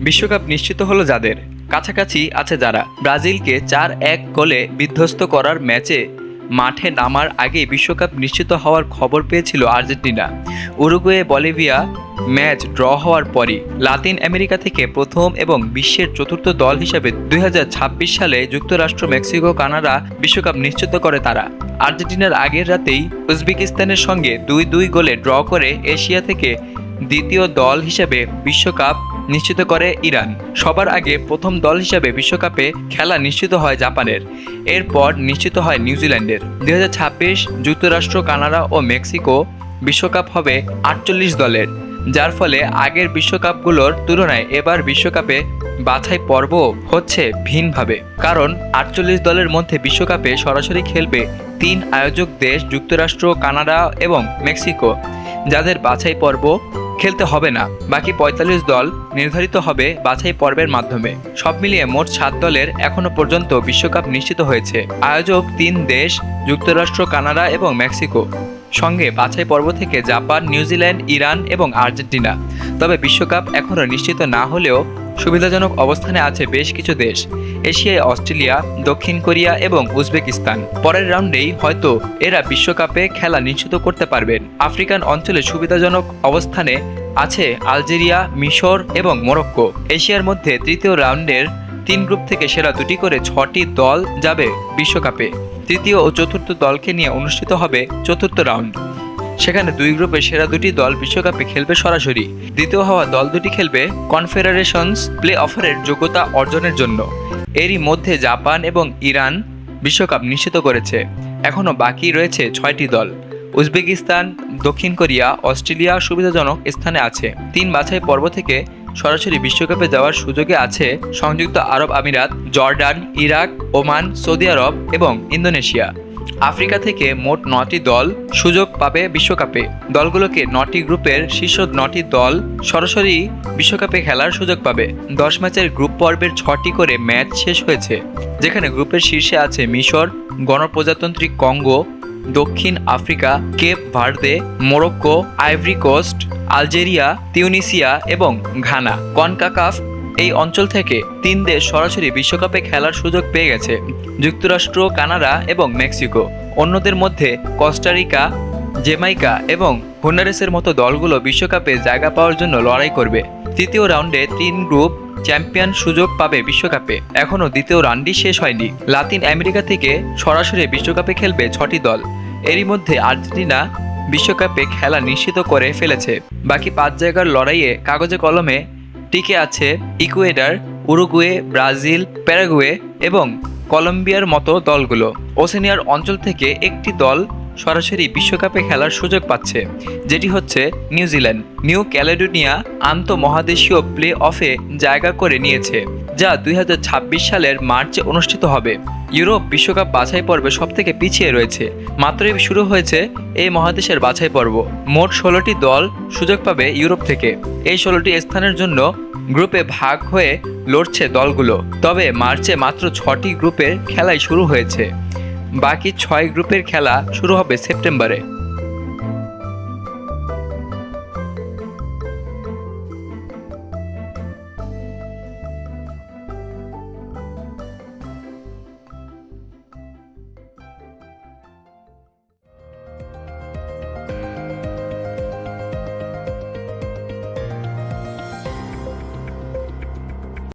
বিশ্বকাপ নিশ্চিত হলো যাদের। কাছাকাছি আছে যারা। ব্রাজিলকে চার এক গোলে বিধ্বস্ত করার ম্যাচে মাঠে নামার আগে বিশ্বকাপ নিশ্চিত হওয়ার খবর পেয়েছিল Argentina. Uruguay, Bolivia match draw হওয়ার পরই লাতিন আমেরিকা থেকে প্রথম এবং বিশ্বের চতুর্থ দল হিসেবে দুই হাজার ছাব্বিশ সালে যুক্তরাষ্ট্র, মেক্সিকো, কানাডা বিশ্বকাপ নিশ্চিত করে তারা। আর্জেন্টিনার আগের রাতেই উজবেকিস্তানের সঙ্গে দুই দুই গোলে ড্র করে এশিয়া থেকে দ্বিতীয় দল হিসেবে বিশ্বকাপ নিশ্চিত করে ইরান। সবার আগে প্রথম দল হিসেবে বিশ্বকাপে খেলা নিশ্চিত হয় জাপানের। এরপর নিশ্চিত হয় নিউজিল্যান্ডের। দু হাজার ছাব্বিশ যুক্তরাষ্ট্র, কানাডা ও মেক্সিকো বিশ্বকাপ হবে আটচল্লিশ দলের, যার ফলে আগের বিশ্বকাপগুলোর তুলনায় এবার বিশ্বকাপে বাছাই পর্ব হচ্ছে ভিনভাবে কারণ আটচল্লিশ দলের মধ্যে বিশ্বকাপে সরাসরি খেলবে তিন আয়োজক দেশ যুক্তরাষ্ট্র, কানাডা এবং মেক্সিকো, যাদের বাছাই পর্ব খেলতে হবে না। বাকি পঁয়তাল্লিশ দল নির্ধারিত হবে বাছাই পর্বের মাধ্যমে। সব মিলিয়ে মোট সাত দলের এখনও পর্যন্ত বিশ্বকাপ নিশ্চিত হয়েছে। আয়োজক তিন দেশ, যুক্তরাষ্ট্র, কানাডা এবং মেক্সিকো। সঙ্গে বাছাই পর্ব থেকে জাপান, নিউজিল্যান্ড, ইরান এবং আর্জেন্টিনা। তবে বিশ্বকাপ এখনও নিশ্চিত না হলেও সুবিধাজনক অবস্থানে আছে বেশ কিছু দেশ। এশিয়ায় অস্ট্রেলিয়া, দক্ষিণ কোরিয়া এবং উজবেকিস্তান। পরের রাউন্ডেই হয়তো এরা বিশ্বকাপে খেলা নিশ্চিত করতে পারবেন। আফ্রিকান অঞ্চলে সুবিধাজনক অবস্থানে আছে আলজেরিয়া, মিশর এবং মোরক্কো। এশিয়ার মধ্যে তৃতীয় রাউন্ডের তিন গ্রুপ থেকে সেরা দুটি করে ছটি দল যাবে বিশ্বকাপে। তৃতীয় ও চতুর্থ দলকে নিয়ে অনুষ্ঠিত হবে চতুর্থ রাউন্ড। সেখানে দুই গ্রুপে সেরা দুটি দল বিশ্বকাপে খেলবে সরাসরি। দ্বিতীয় হওয়া দল দুটি খেলবে কনফেডারেশনস প্লে অফারের যোগ্যতা অর্জনের জন্য। এরই মধ্যে জাপান এবং ইরান বিশ্বকাপ নিশ্চিত করেছে। এখনও বাকি রয়েছে ছয়টি দল। উজবেকিস্তান, দক্ষিণ কোরিয়া, অস্ট্রেলিয়া সুবিধাজনক স্থানে আছে। তিন বাছাই পর্ব থেকে সরাসরি বিশ্বকাপে যাওয়ার সুযোগে আছে সংযুক্ত আরব আমিরাত, জর্ডান, ইরাক, ওমান, সৌদি আরব এবং ইন্দোনেশিয়া। আফ্রিকা থেকে মোট নটি দল সুযোগ পাবে বিশ্বকাপে। দলগুলোকে নটি গ্রুপের শীর্ষ নটি দল সরাসরি বিশ্বকাপে খেলার সুযোগ পাবে। দশ ম্যাচের গ্রুপ পর্বের ছটি করে ম্যাচ শেষ হয়েছে, যেখানে গ্রুপের শীর্ষে আছে মিশর, গণপ্রজাতন্ত্রী কঙ্গো দক্ষিণ Africa, Cape Verde, Morocco, Ivory Coast, Algeria, Tunisia এবং ঘানা। কনকাকাফ এই অঞ্চল থেকে তিন দেশ সরাসরি বিশ্বকাপে খেলার সুযোগ পেয়ে গেছে। যুক্তরাষ্ট্র, কানাডা এবং মেক্সিকো। অন্যদের মধ্যে কস্টারিকা জেমাইকা এবং হুন্ডারেসের মতো দলগুলো বিশ্বকাপে জায়গা পাওয়ার জন্য লড়াই করবে। তৃতীয় রাউন্ডে তিন গ্রুপ চ্যাম্পিয়ন সুযোগ পাবে বিশ্বকাপে। এখনও দ্বিতীয় রাউন্ডই শেষ হয়নি। লাতিন আমেরিকা থেকে সরাসরি বিশ্বকাপে খেলবে ছটি দল। এরই মধ্যে আর্জেন্টিনা বিশ্বকাপে খেলা নিশ্চিত করে ফেলেছে। বাকি পাঁচ জায়গার লড়াইয়ে কাগজে কলমে টিকে আছে ইকুয়েডার, উরুগুয়ে, ব্রাজিল, প্যারাগুয়ে এবং কলম্বিয়ার মতো দলগুলো। ওসেনিয়ার অঞ্চল থেকে একটি দল সরাসরি বিশ্বকাপে খেলার সুযোগ পাচ্ছে, যেটি হচ্ছে নিউজিল্যান্ড নিউ ক্যালেডোনিয়া আন্তঃমহাদেশীয় প্লে অফে জায়গা করে নিয়েছে, যা দুই হাজার ছাব্বিশ সালের মার্চে অনুষ্ঠিত হবে। ইউরোপ বিশ্বকাপ বাছাই পর্বে সবথেকে পিছিয়ে রয়েছে। মাত্রই শুরু হয়েছে এই মহাদেশের বাছাই পর্ব। মোট ষোলোটি দল সুযোগ পাবে ইউরোপ থেকে। এই ষোলোটি স্থানের জন্য গ্রুপে ভাগ হয়ে লড়ছে দলগুলো। তবে মার্চে মাত্র ছটি গ্রুপের খেলাই শুরু হয়েছে। বাকি ছয় গ্রুপের খেলা শুরু হবে সেপ্টেম্বরে।